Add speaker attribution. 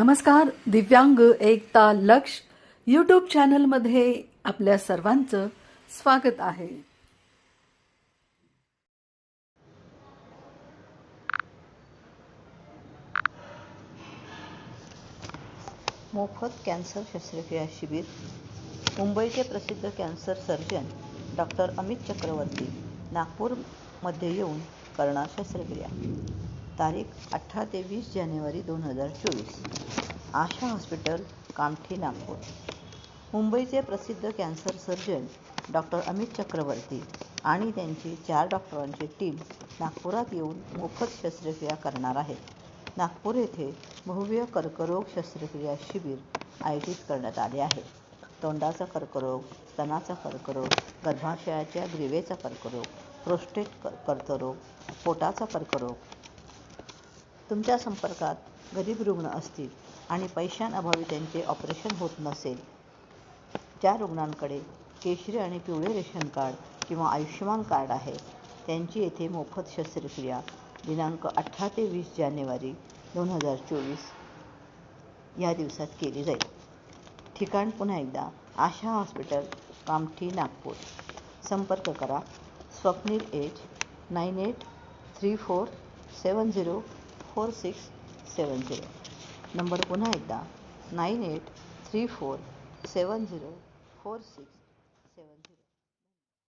Speaker 1: नमस्कार दिव्यांग एकता लक्ष यूट्यूब चॅनलमध्ये आपल्या सर्वांचं स्वागत आहे.
Speaker 2: मोफत कॅन्सर शस्त्रक्रिया शिबिर मुंबईचे प्रसिद्ध cancer surgeon doctor Amit Chakravarti नागपूरमध्ये येऊन करणार शस्त्रक्रिया. तारीख अठरा ते वीस जानेवारी दोन हजार चोवीस. आशा हॉस्पिटल कामठी नागपूर. मुंबईचे प्रसिद्ध cancer surgeon doctor Amit Chakravarti आणि त्यांची चार डॉक्टरांची टीम नागपुरात येऊन मोफत शस्त्रक्रिया करणार आहेत. नागपूर येथे भव्य कर्करोग शस्त्रक्रिया शिबिर आयोजित करण्यात आले आहे. तोंडाचा कर्करोग स्तनाचा कर्करोग गर्भाशयाच्या ग्रीवेचा कर्करोग प्रोस्टेट कर्करोग पोटाचा कर्करोग तुमच्या संपर्कात गरीब रुग्ण असतील आणि पैशांअभावी त्यांचे ऑपरेशन होत नसेल ज्या रुग्णांकडे केशरी आणि पिवळे रेशन कार्ड किंवा आयुष्यमान कार्ड आहे त्यांची येथे मोफत शस्त्रक्रिया दिनांक अठरा ते वीस जानेवारी दोन हजार चोवीस या दिवसात केली जाईल. ठिकाण पुन्हा एकदा आशा हॉस्पिटल कामठी नागपूर. संपर्क करा. Swapnil age nine eight three four seven zero four six seven zero. Number पुन्हा एकदा nine eight three four seven zero four six seven zero.